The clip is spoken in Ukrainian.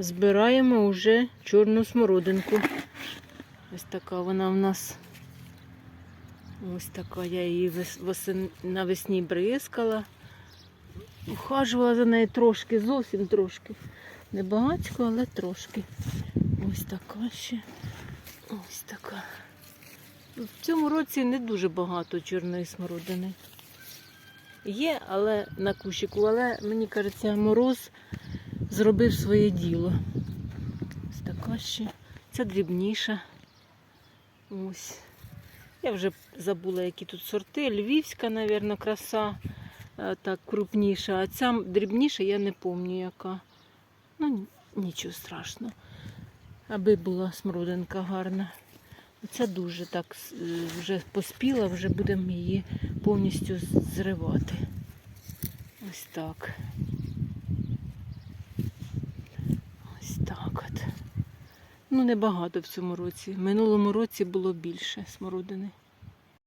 Збираємо вже чорну смородинку. Ось така вона в нас. Ось така. Я її навесні бризкала. Ухажувала за нею трошки, зовсім трошки. Не багатько, але трошки. Ось така ще. Ось така. В цьому році не дуже багато чорної смородини. Є, але на кущику, але мені кажеться, мороз зробив своє діло. Ось така ще. Це дрібніша. Ось. Я вже забула, які тут сорти. Львівська, мабуть, краса е, так крупніша. А ця дрібніша, я не пам'ятаю, яка. Ну, нічого страшного. Аби була смородинка гарна. Це дуже так е, вже поспіла, вже будемо її повністю зривати. Ось так. Ось так от. Ну, небагато в цьому році. В минулому році було більше смородини.